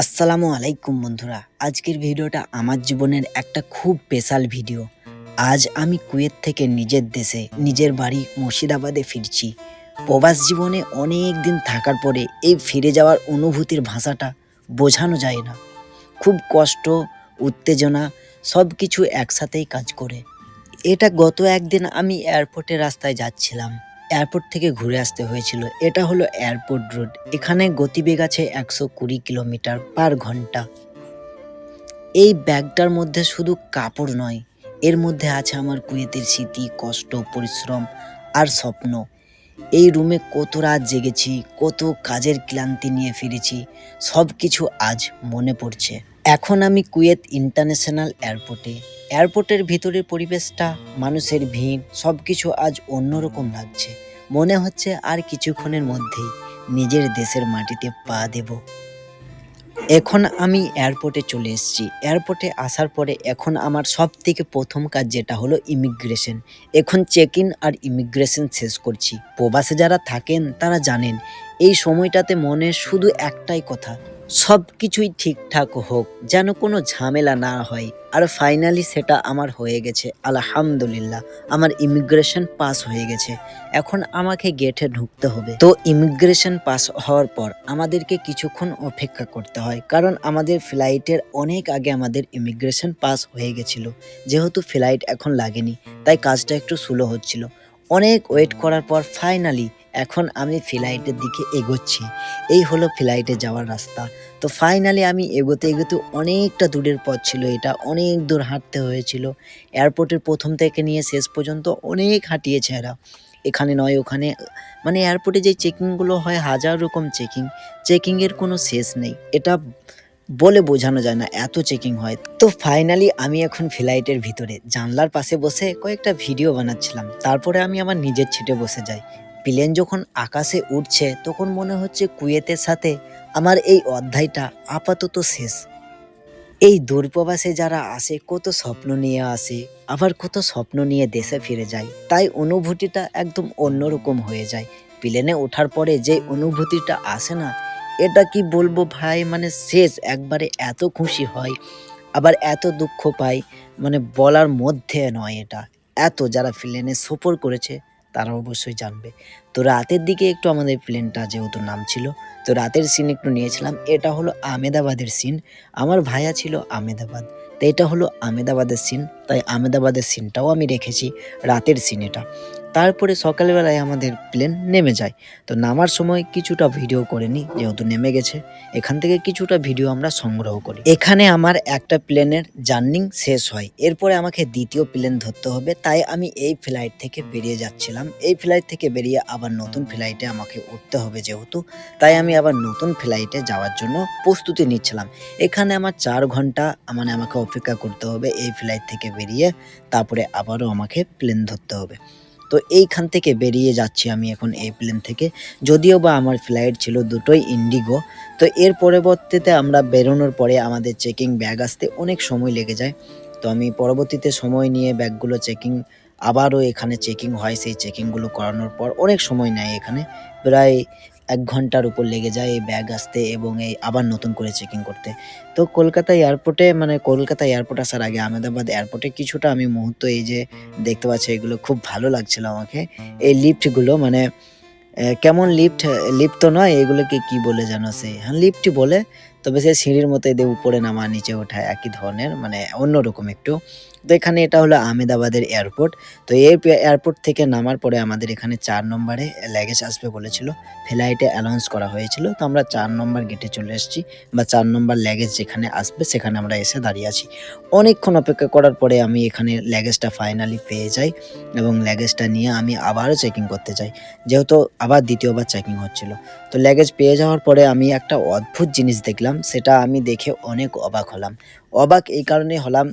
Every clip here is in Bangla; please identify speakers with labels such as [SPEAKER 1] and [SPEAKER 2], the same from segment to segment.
[SPEAKER 1] আসসালামু আলাইকুম বন্ধুরা। আজকের ভিডিওটা আমার জীবনের একটা খুব স্পেশাল ভিডিও। আজ আমি কুয়েত থেকে নিজের দেশে, নিজের বাড়ি মুর্শিদাবাদে ফিরছি। প্রবাস জীবনে অনেক দিন থাকার পরে এই ফিরে যাওয়ার অনুভূতির ভাষাটা বোঝানো যায় না। খুব কষ্ট, উত্তেজনা সব কিছু একসাথেই কাজ করে। এটা গত একদিন আমি এয়ারপোর্টের রাস্তায় যাচ্ছিলাম। এয়ারপোর্ট থেকে ঘুরে আসতে হয়েছিল। এটা হলো এয়ারপোর্ট রোড এখানে গতিবেগ আছে একশো কুড়ি কিলোমিটার পার ঘণ্টা। এই ব্যাগটার মধ্যে শুধু কাপড় নয়, এর মধ্যে আছে আমার কুয়েতের স্মৃতি, কষ্ট, পরিশ্রম আর স্বপ্ন। এই রুমে কত রাত জেগেছি, কত কাজের ক্লান্তি নিয়ে ফিরেছি সব কিছু আজ মনে পড়ছে। এখন আমি কুয়েত ইন্টারন্যাশনাল এয়ারপোর্টে। এয়ারপোর্টের ভিতরের পরিবেশটা, মানুষের ভিড় সব কিছু আজ অন্যরকম লাগছে। মনে হচ্ছে আর কিছুক্ষণের মধ্যেই নিজের দেশের মাটিতে পা দেব। এখন আমি এয়ারপোর্টে চলে এসেছি। এয়ারপোর্টে আসার পরে এখন আমার সব থেকে প্রথম কাজ যেটা হলো ইমিগ্রেশন। এখন চেক ইন আর ইমিগ্রেশন শেষ করছি। প্রবাসে যারা থাকেন তারা জানেন, এই সময়টাতে মনে শুধু একটাই কথা সব কিছুই ঠিকঠাক হোক, যেন কোনো ঝামেলা না হয়। আর ফাইনালি সেটা আমার হয়ে গেছে। আলহামদুলিল্লাহ, আমার ইমিগ্রেশন পাস হয়ে গেছে। এখন আমাকে গেটে ঢুকতে হবে। তো ইমিগ্রেশন পাস হওয়ার পর আমাদেরকে কিছুক্ষণ অপেক্ষা করতে হয়। কারণ আমাদের ফ্লাইটের অনেক আগে আমাদের ইমিগ্রেশন পাস হয়ে গেছিল। যেহেতু ফ্লাইট এখন লাগেনি, তাই কাজটা একটু স্লো হচ্ছিল। অনেক ওয়েট করার পর ফাইনালি এখন আমি ফ্লাইটের দিকে এগোচ্ছি। এই হলো ফ্লাইটে যাওয়ার রাস্তা। তো ফাইনালি আমি এগোতে এগোতে অনেকটা দূরের পথ ছিল, এটা অনেক দূর হাঁটতে হয়েছিল। এয়ারপোর্টের প্রথম থেকে নিয়ে শেষ পর্যন্ত অনেক হাঁটিয়েছে এরা। এখানে নয়, ওখানে মানে এয়ারপোর্টে যে চেকিংগুলো হয়, হাজার রকম চেকিং চেকিংয়ের কোনো শেষ নেই। এটা বলে বোঝানো যায় না, এত চেকিং হয়। তো ফাইনালি আমি এখন ফ্লাইটের ভিতরে, জানলার পাশে বসে কয়েকটা ভিডিও বানাচ্ছিলাম। তারপরে আমি আমার নিজের ছিটে বসে যাই। প্লেন যখন আকাশে উঠছে তখন মনে হচ্ছে কুয়েতের সাথে আমার এই অধ্যায়টা আপাতত শেষ। এই দূরপ্রবাসে যারা আসে, কত স্বপ্ন নিয়ে আসে, আবার কত স্বপ্ন নিয়ে দেশে ফিরে যায়, তাই অনুভূতিটা একদম অন্যরকম হয়ে যায়। প্লেনে ওঠার পরে যে অনুভূতিটা আসে না এটা কি বলব ভাই? মানে শেষ, একবারে এত খুশি হয়, আবার এত দুঃখ পাই মানে বলার মধ্যে নয় এটা। এত যারা প্লেনে সফর করেছে, তারা অবশ্যই জানবে। তো রাতের দিকে একটু আমাদের প্লেনটা যেহেতু নাম ছিল, তো রাতের সিন একটু নিয়েছিলাম। এটা হলো আমেদাবাদের সিন আমার ভাইয়া ছিল আমেদাবাদ। তো এটা হলো আমেদাবাদের সিন তাই আমেদাবাদের সিনটাও আমি রেখেছি রাতের সিন এটা। তারপরে সকালবেলায় আমাদের প্লেন নেমে যায়। তো নামার সময় কিছুটা ভিডিও করে নিই, যেহেতু নেমে গেছে, এখান থেকে কিছুটা ভিডিও আমরা সংগ্রহ করি। এখানে আমার একটা প্লেনের জার্নিং শেষ হয়। এরপরে আমাকে দ্বিতীয় প্লেন ধরতে হবে, তাই আমি এই ফ্লাইট থেকে বেরিয়ে যাচ্ছিলাম। এই ফ্লাইট থেকে বেরিয়ে আবার নতুন ফ্লাইটে আমাকে উঠতে হবে যেহেতু, তাই আমি আবার নতুন ফ্লাইটে যাওয়ার জন্য প্রস্তুতি নিচ্ছিলাম। এখানে আমার চার ঘণ্টা মানে আমাকে অপেক্ষা করতে হবে এই ফ্লাইট থেকে বেরিয়ে, তারপরে আবারও আমাকে প্লেন ধরতে হবে। তো এইখান থেকে বেরিয়ে যাচ্ছি আমি এখন এই প্লেন থেকে। যদিও বা আমার ফ্লাইট ছিল দুটোই ইন্ডিগো তো এর পরবর্তীতে আমরা বেরোনোর পরে আমাদের চেকিং ব্যাগ আসতে অনেক সময় লেগে যায়। তো আমি পরবর্তীতে সময় নিয়ে ব্যাগগুলো চেকিং আবারও এখানে চেকিং হয়, সেই চেকিংগুলো করানোর পর অনেক সময় নেয় এখানে। প্রায় এক ঘণ্টার উপর লেগে যায় এই ব্যাগ আসতে এবং এই আবার নতুন করে চেকিং করতে। তো কলকাতা এয়ারপোর্টে মানে কলকাতা এয়ারপোর্ট আসার আগে আহমেদাবাদ এয়ারপোর্টে কিছুটা আমি মুহূর্ত এই যে দেখতে পাচ্ছি, এগুলো খুব ভালো লাগছিল আমাকে। এই লিফ্টগুলো মানে কেমন লিফট লিফট তো নয়, এগুলোকে কি বলে জানো সে? হ্যাঁ লিফটই বলে তবে সে সিঁড়ির মতো এদের উপরে নামা, নিচে ওঠা একই ধরনের মানে অন্যরকম একটু। তো এখানে এটা হলো আহমেদাবাদের এয়ারপোর্ট। তো এই এয়ারপোর্ট থেকে নামার পরে আমাদের এখানে চার নম্বরে ল্যাগেজ আসবে বলেছিল। ফ্লাইটে অ্যানাউন্স করা হয়েছিল। তো আমরা চার নম্বর গেটে চলে এসেছি বা চার নম্বর ল্যাগেজ যেখানে আসবে সেখানে আমরা এসে দাঁড়িয়ে আছি। অনেকক্ষণ অপেক্ষা করার পরে আমি এখানে ল্যাগেজটা ফাইনালি পেয়ে যাই এবং ল্যাগেজটা নিয়ে আমি আবারও চেকিং করতে যাই। যেহেতু আবার দ্বিতীয়বার চেকিং হচ্ছিল। তো ল্যাগেজ পেয়ে যাওয়ার পরে আমি একটা অদ্ভুত জিনিস দেখলাম। সেটা আমি দেখে অনেক অবাক হলাম। অবাক এই কারণে হলাম,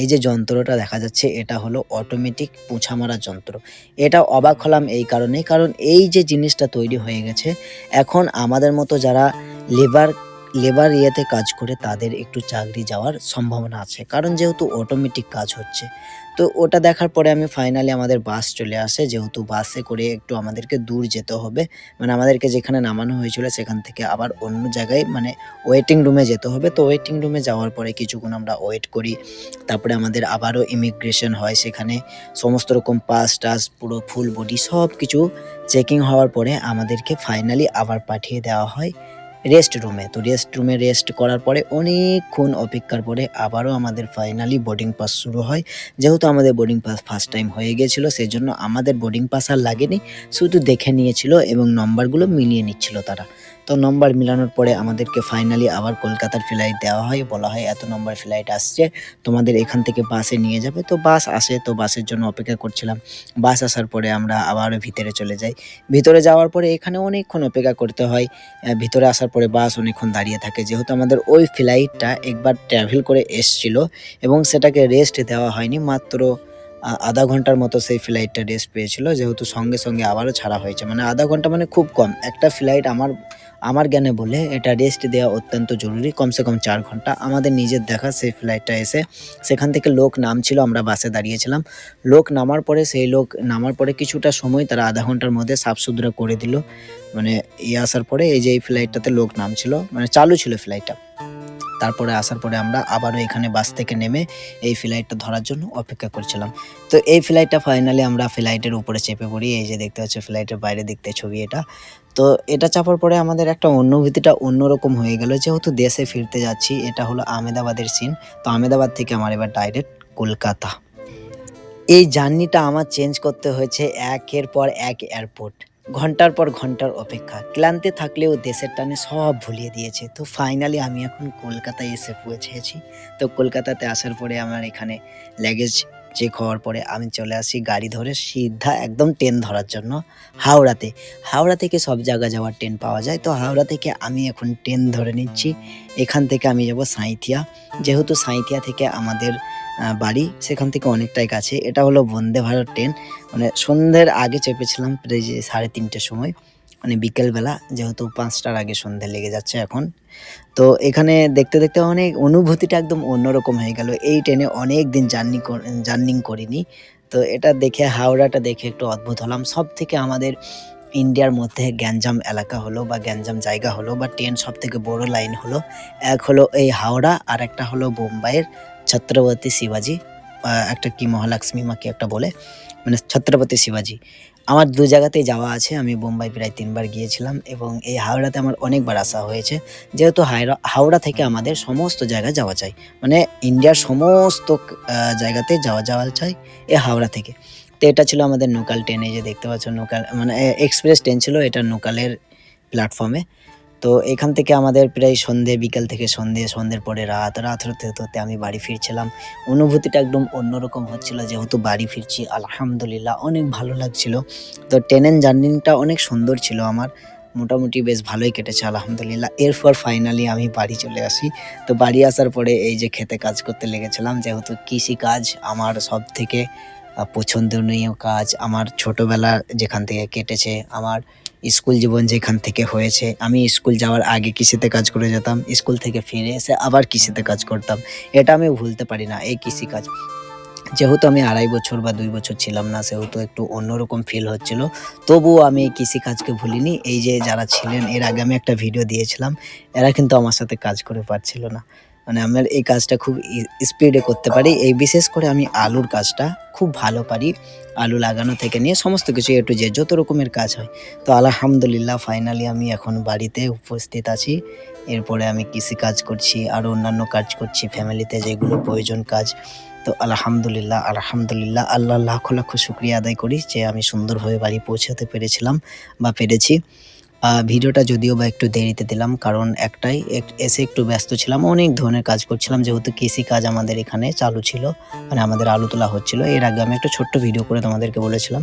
[SPEAKER 1] এই যে যন্ত্রটা দেখা যাচ্ছে, এটা হলো অটোমেটিক পোঁছা মারা যন্ত্র। এটা অবাক হলাম এই কারণে, কারণ এই যে জিনিসটা তৈরি হয়ে গেছে, এখন আমাদের মতো যারা লেবার লেবার ইয়েতে কাজ করে তাদের একটু চাকরি যাওয়ার সম্ভাবনা আছে। কারণ যেহেতু অটোমেটিক কাজ হচ্ছে। তো ওটা দেখার পরে আমি ফাইনালি আমাদের বাস চলে আসে। যেহেতু বাসে করে একটু আমাদেরকে দূর যেতে হবে। মানে আমাদেরকে যেখানে নামানো হয়েছিল সেখান থেকে আবার অন্য জায়গায় মানে ওয়েটিং রুমে যেতে হবে। তো ওয়েটিং রুমে যাওয়ার পরে কিছুক্ষণ আমরা ওয়েট করি। তারপরে আমাদের আবারও ইমিগ্রেশন হয় সেখানে। সমস্ত রকম পাস টাস, পুরো ফুল বডি সব কিছু চেকিং হওয়ার পরে আমাদেরকে ফাইনালি আবার পাঠিয়ে দেওয়া হয়। রেস্ট রুমে তো রেস্ট রুমে রেস্ট করার পরে অনেকক্ষণ অপেক্ষার পরে আবারও আমাদের ফাইনালি বোর্ডিং পাস শুরু হয়। যেহেতু আমাদের বোর্ডিং পাস ফার্স্ট টাইম হয়ে গিয়েছিল সেই জন্য আমাদের বোর্ডিং পাস আর লাগেনি। শুধু দেখে নিয়েছিল এবং নম্বরগুলো মিলিয়ে নিচ্ছিল তারা। তো নম্বর মিলানোর পরে আমাদেরকে ফাইনালি আবার কলকাতার ফ্লাইট দেওয়া হয়। বলা হয়, এত নম্বর ফ্লাইট আসছে, তোমাদের এখান থেকে বাসে নিয়ে যাবে। তো বাস আসে, তো বাসের জন্য অপেক্ষা করছিলাম। বাস আসার পরে আমরা আবারও ভিতরে চলে যাই। ভিতরে যাওয়ার পরে এখানে অনেকক্ষণ অপেক্ষা করতে হয়। ভিতরে আসার পরে বাস অনেকক্ষণ দাঁড়িয়ে থাকে। যেহেতু আমাদের ওই ফ্লাইটটা একবার ট্রাভেল করে এসছিল এবং সেটাকে রেস্ট দেওয়া হয়নি, মাত্র আধা ঘণ্টার মতো সেই ফ্লাইটটা রেস্ট পেয়েছিল। যেহেতু সঙ্গে সঙ্গে আবারও ছাড়া হয়েছে। মানে আধা ঘণ্টা মানে খুব কম। একটা ফ্লাইট আমার আমার জ্ঞানে বলে এটা রেস্ট দেওয়া অত্যন্ত জরুরি। কমসে কম চার ঘণ্টা। আমাদের নিজের দেখা, সেই ফ্লাইটটা এসে সেখান থেকে লোক নামছিল, আমরা বাসে দাঁড়িয়েছিলাম। লোক নামার পরে, সেই লোক নামার পরে কিছুটা সময় তারা আধা ঘণ্টার মধ্যে সাফ সুতরা করে দিল। মানে ইয়ে আসার পরে এই যে এই ফ্লাইটটাতে লোক নামছিল মানে চালু ছিল ফ্লাইটটা তারপরে আসার পরে আমরা আবারও এখানে বাস থেকে নেমে এই ফ্লাইটটা ধরার জন্য অপেক্ষা করছিলাম। তো এই ফ্লাইটটা ফাইনালি আমরা ফ্লাইটের উপরে চেপে পড়ি, এই যে দেখতে পাচ্ছি ফ্লাইটের বাইরে দেখতে ছবি এটা। তো এটা চাপার পরে আমাদের একটা অনুভূতিটা অন্যরকম হয়ে গেল, যেহেতু দেশে ফিরতে যাচ্ছি, এটা হলো আহমেদাবাদের সিন তো আহমেদাবাদ থেকে আমার এবার ডাইরেক্ট কলকাতা। এই জার্নিটা আমার চেঞ্জ করতে হয়েছে একের পর এক এয়ারপোর্ট ঘণ্টার পর ঘণ্টার অপেক্ষা। ক্লান্তে থাকলেও দেশের টানে সব ভুলিয়ে দিয়েছে। তো ফাইনালি আমি এখন কলকাতায় এসে পৌঁছেছি। তো কলকাতাতে আসার পরে আমার এখানে ল্যাগেজ চেক হওয়ার পরে আমি চলে আসি গাড়ি ধরে সিধা একদম ট্রেন ধরার জন্য হাওড়াতে। হাওড়া থেকে সব জায়গা যাওয়ার ট্রেন পাওয়া যায়। তো হাওড়া থেকে আমি এখন ট্রেন ধরে নিচ্ছি। এখান থেকে আমি যাব সাঁইথিয়া। যেহেতু সাঁইথিয়া থেকে আমাদের বাড়ি সেখান থেকে অনেকটাই কাছে। এটা হলো বন্দে ভারত ট্রেন। মানে সন্ধ্যের আগে চেপেছিলাম প্রায় যে সাড়ে তিনটের সময়। মানে বিকেলবেলা, যেহেতু পাঁচটার আগে সন্ধে লেগে যাচ্ছে এখন। তো এখানে দেখতে দেখতে অনেক অনুভূতিটা একদম অন্যরকম হয়ে গেল। এই ট্রেনে অনেক দিন জার্নি জার্নিং করিনি। তো এটা দেখে, হাওড়াটা দেখে একটু অদ্ভুত হলাম। সব থেকে আমাদের ইন্ডিয়ার মধ্যে গ্যাঞ্জাম এলাকা হলো বা গ্যাঞ্জাম জায়গা হলো বা ট্রেন সব থেকে বড় লাইন হলো। এক হলো এই হাওড়া আর একটা হলো বোম্বাইয়ের ছত্রপতি শিবাজি একটা কি মহালক্ষ্মী মা কি একটা বলে মানে ছত্রপতি শিবাজি। আমার দু জায়গাতেই যাওয়া আছে, আমি বোম্বাই প্রায় তিনবার গিয়েছিলাম এবং এই হাওড়াতে আমার অনেকবার আসা হয়েছে। যেহেতু হাওড়া থেকে আমাদের সমস্ত জায়গায় যাওয়া চাই মানে ইন্ডিয়ার সমস্ত জায়গাতে যাওয়া যাওয়া চাই এই হাওড়া থেকে। তো এটা ছিল আমাদের লোকাল ট্রেনে যে দেখতে পাচ্ছ লোকাল মানে এক্সপ্রেস ট্রেন ছিল, এটা লোকালের প্ল্যাটফর্মে তো এখান থেকে আমাদের প্রায় সন্ধে, বিকাল থেকে সন্ধে, সন্ধ্যের পরে রাত রাত হতে হতে আমি বাড়ি ফিরছিলাম। অনুভূতিটা একদম অন্যরকম হচ্ছিল, যেহেতু বাড়ি ফিরছি, আলহামদুলিল্লাহ অনেক ভালো লাগছিল। তো ট্রেনের জার্নিটা অনেক সুন্দর ছিল আমার, মোটামুটি বেশ ভালোই কেটেছে, আলহামদুলিল্লাহ। এরপর ফাইনালি আমি বাড়ি চলে আসি। তো বাড়ি আসার পরে এই যে খেতে কাজ করতে লেগেছিলাম, যেহেতু কৃষি কাজ আমার সব থেকে পছন্দনীয় কাজ, আমার ছোটবেলা যেখান থেকে কেটেছে, আমার স্কুল জীবন যেখান থেকে হয়েছে। আমি স্কুল যাওয়ার আগে কৃষিতে কাজ করে যেতাম? স্কুল থেকে ফিরে এসে আবার কৃষিতে কাজ করতাম? এটা আমি ভুলতে পারি না, এই কৃষিকাজ। যেহেতু আমি আড়াই বছর বা দুই বছর ছিলাম না, সেহেতু একটু অন্যরকম ফিল হচ্ছিল। তবুও আমি কৃষিকাজকে ভুলিনি। এই যে যারা ছিলেন, এর আগে আমি একটা ভিডিও দিয়েছিলাম। এরা কিন্তু আমার সাথে কাজ করে পারছিল না। মানে আমার এই কাজটা খুব স্পিডে করতে পারি। এই বিশেষ করে আমি আলুর কাজটা খুব ভালো পারি। আলু লাগানো থেকে নিয়ে সমস্ত কিছু একটু যে যত রকমের কাজ হয়। তো আলহামদুলিল্লাহ ফাইনালি আমি এখন বাড়িতে উপস্থিত আছি। এরপরে আমি কৃষি কাজ করছি, আর অন্যান্য কাজ করছি ফ্যামিলিতে যেগুলো প্রয়োজন কাজ। তো আলহামদুলিল্লাহ আলহামদুলিল্লাহ, আল্লাহ লাখ লাখ শুক্রিয়া আদায় করি যে আমি সুন্দরভাবে বাড়ি পৌঁছাতে পেরেছিলাম বা পেরেছি। ভিডিওটা যদিও বা একটু দেরিতে দিলাম, কারণ একটাই এসে একটু ব্যস্ত ছিলাম, অনেক ধরনের কাজ করছিলাম, যেহেতু কৃষি কাজ আমাদের এখানে চালু ছিল মানে আমাদের আলু তোলা হচ্ছিল। এর আগে আমি একটা ছোট্ট ভিডিও করে তোমাদেরকে বলেছিলাম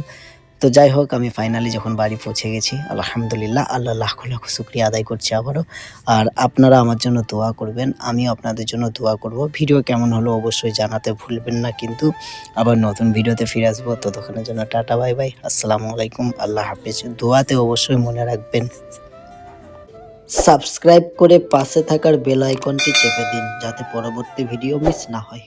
[SPEAKER 1] তো যাই হোক, আমি ফাইনালি যখন বাড়ি পৌঁছে গেছি, আলহামদুলিল্লাহ, আল্লাহ লাখ লাখ শুক্রিয়া আদায় করছি আবারও। আর আপনারা আমার জন্য দোয়া করবেন, আমিও আপনাদের জন্য দোয়া করব। ভিডিও কেমন হলো অবশ্যই জানাতে ভুলবেন না, কিন্তু আবার নতুন ভিডিওতে ফিরে আসব, ততক্ষণের জন্য টাটা, বাই বাই, আসসালামু আলাইকুম, আল্লাহ হাফিজ। দোয়াতে অবশ্যই মনে রাখবেন, সাবস্ক্রাইব করে পাশে থাকার বেল আইকনটি চেপে দিন, যাতে পরবর্তী ভিডিও মিস না হয়।